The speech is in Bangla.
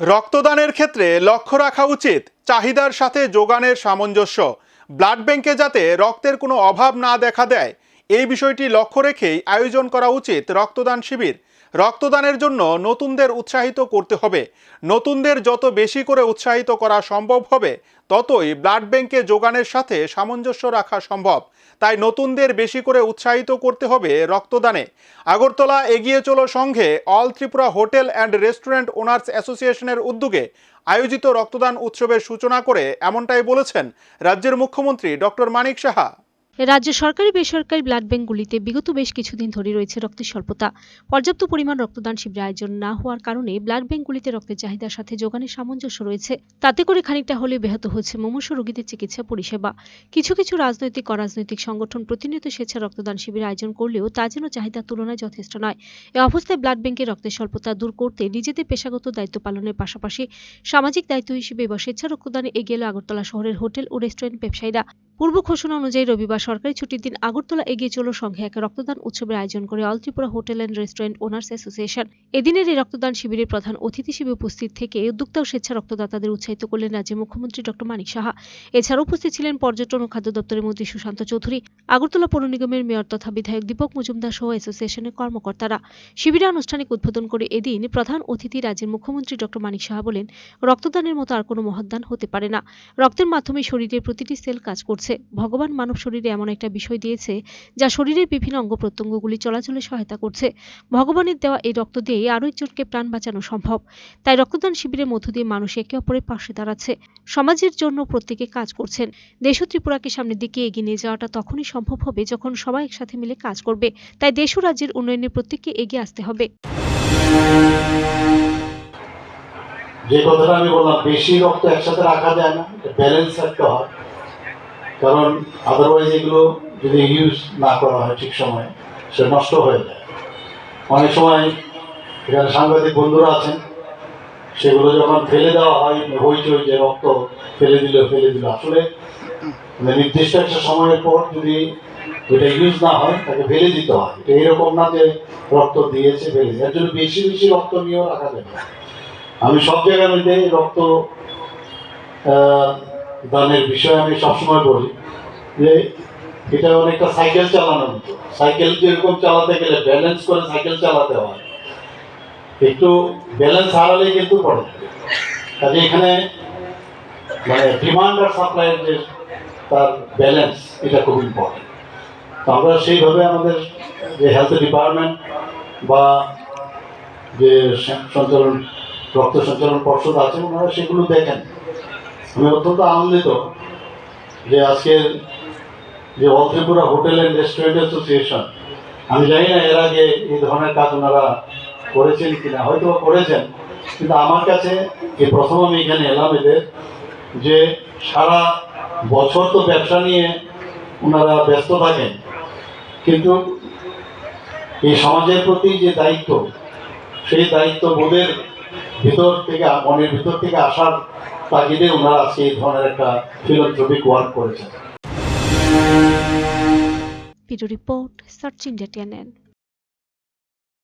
রক্তদানের ক্ষেত্রে লক্ষ্য রাখা উচিত চাহিদার সাথে যোগানের সামঞ্জস্য। ব্লাড ব্যাংকে যাতে রক্তের কোনো অভাব না দেখা দেয়, এই বিষয়টি লক্ষ্য রেখেই আয়োজন করা উচিত রক্তদান শিবির। রক্তদানের জন্য নতুনদের উৎসাহিত করতে হবে। নতুনদের যত বেশি করে উৎসাহিত করা সম্ভব হবে, ততই ব্লাড ব্যাংকে যোগানের সাথে সামঞ্জস্য রাখা সম্ভব। তাই নতুনদের বেশি করে উৎসাহিত করতে হবে রক্তদানে। আগরতলা এগিয়ে চলো সংঘে all Tripura hotel and restaurant owners অ্যাসোসিয়েশনের উদ্যোগে আয়োজিত রক্তদান উৎসবের সূচনা করে এমনটাই বলেছেন রাজ্যের মুখ্যমন্ত্রী ডক্টর মানিক সাহা। রাজ্য সরকারি বেসরকারি ব্লাড ব্যাংকগুলিতে বিগত বেশ কিছুদিন ধরে রয়েছে রক্তের স্বল্পতা। পর্যাপ্ত পরিমাণ রক্তদান শিবির আয়োজন না হওয়ার কারণে ব্লাড ব্যাংকগুলিতে রক্তের চাহিদার সাথে যোগানের সামঞ্জস্য রয়েছে। তাতে করে খানিকটা হলে ব্যাহত হচ্ছে মুমূর্ষ রোগীদের চিকিৎসা পরিষেবা। কিছু কিছু রাজনৈতিক, অরাজনৈতিক সংগঠন প্রতিনিয়ত স্বেচ্ছা রক্তদান শিবির আয়োজন করলেও তা যেন চাহিদার তুলনায় যথেষ্ট নয়। এ অবস্থায় ব্লাড ব্যাংকের রক্তের স্বল্পতা দূর করতে নিজেদের পেশাগত দায়িত্ব পালনের পাশাপাশি সামাজিক দায়িত্ব হিসেবে এবার স্বেচ্ছা রক্তদানে এগিয়ে এলো আগরতলা শহরের হোটেল ও রেস্টুরেন্ট ব্যবসায়ীরা। পূর্ব ঘোষণা অনুযায়ী রবিবার সরকারি ছুটির দিন আগরতলা এগিয়ে চলো সংঘে এক রক্তদান উৎসবের আয়োজন করে all Tripura hotel and restaurant owners association. এদিনের এই রক্তদান শিবিরের প্রধান অতিথি হিসেবে উপস্থিত থেকে উদ্যোক্তা ও স্বেচ্ছা রক্তদাতাদের উৎসাহিত করলেন রাজ্যের মুখ্যমন্ত্রী ডক্টর মানিক সাহা। এছাড়া উপস্থিত ছিলেন পর্যটন ও খাদ্য দপ্তরের মন্ত্রী সুশান্ত চৌধুরী, আগরতলা পৌর নিগমের মেয়র তথা বিধায়ক দীপক মজুমদার সহ অ্যাসোসিয়েশনের কর্মকর্তারা। শিবিরে আনুষ্ঠানিক উদ্বোধন করে এদিন প্রধান অতিথি রাজ্যের মুখ্যমন্ত্রী ডক্টর মানিক সাহা বলেন, রক্তদানের মতো আর কোনো মহৎদান হতে পারে না। রক্তের মাধ্যমে শরীরের প্রতিটি সেল কাজ করছে। ভগবান মানব শরীরে এমন একটা বিষয় দিয়েছে যা শরীরের বিভিন্ন অঙ্গ প্রত্যঙ্গগুলি চলাচলে সহায়তা করছে। ভগবানের দেওয়া এই রক্ত দিয়ে আরও একজনকে প্রাণ বাঁচানো সম্ভব। তাই রক্তদান শিবিরের মধ্য দিয়ে মানুষ একে অপরের পাশে দাঁড়াচ্ছে। সমাজের জন্য প্রত্যেকে কাজ করছেন। দেশ ত্রিপুরাকে সামনের দিকে এগিয়ে নিয়ে যাওয়াটা তখনই সম্ভব হবে যখন সবাই একসাথে মিলে কাজ করবে। তাই দেশ ও রাজ্যের উন্নয়নে প্রত্যেককে এগিয়ে আসতে হবে। যে কথাটা আমি বললাম, বেশি রক্ত একসাথে রাখা যায় না ব্যালেন্স রাখতে হয়। কারণ আদারওয়াইজ এগুলো যদি ইউজ না করা হয় ঠিক সময়ে, সে নষ্ট হয়ে যায়। অনেক সময় এখানে সাংবাদিক বন্ধুরা আছেন, সেগুলো যখন ফেলে দেওয়া হয়, হইচই যে রক্ত ফেলে দিল ফেলে দিল, আসলে মানে নির্দিষ্ট একটা সময়ের পর যদি এটা ইউজ না হয়, তাকে ফেলে দিতে হয়। এটা এরকম না যে রক্ত দিয়েছে, ফেলে এর জন্য বেশি বেশি রক্ত নিয়েও রাখা যাবে আমি সব জায়গার মধ্যে রক্ত দানের বিষয়ে আমি সবসময় বলি যে এটা অনেকটা সাইকেল চালানোর মতো। সাইকেল যেরকম চালাতে গেলে ব্যালেন্স করে সাইকেল চালাতে হয়। একটু ব্যালেন্স হারালেই কিন্তু পড়ে। কাজে এখানে মানে ডিমান্ড আর সাপ্লাইয়ের যে তার ব্যালেন্স এটা খুব ইম্পর্টেন্ট তো আমরা সেইভাবে আমাদের যে হেলথ ডিপার্টমেন্ট বা যে সঞ্চালন, রক্ত সঞ্চালন পর্ষদ আছে, ওনারা সেগুলো দেখেন। আমি অত্যন্ত আনন্দিত যে আজকের যে all hotel and restaurant association, আমি জানি না এর আগে এই ধরনের কাজ ওনারা করেছেন কিনা, হয়তো করেছেন, কিন্তু আমার কাছে এই প্রথম আমি এখানে এলাম এদের, যে সারা বছর তো ব্যবসা নিয়ে ওনারা ব্যস্ত থাকেন, কিন্তু এই সমাজের প্রতি যে দায়িত্ব, সেই দায়িত্ব বোধের ভিতর থেকে, মনের ভিতর থেকে আসার তাগিদে ওনারা এই ধরনের একটা ফিলোথ্রপিক ওয়ার্ক করেছেন। Video report search India TNN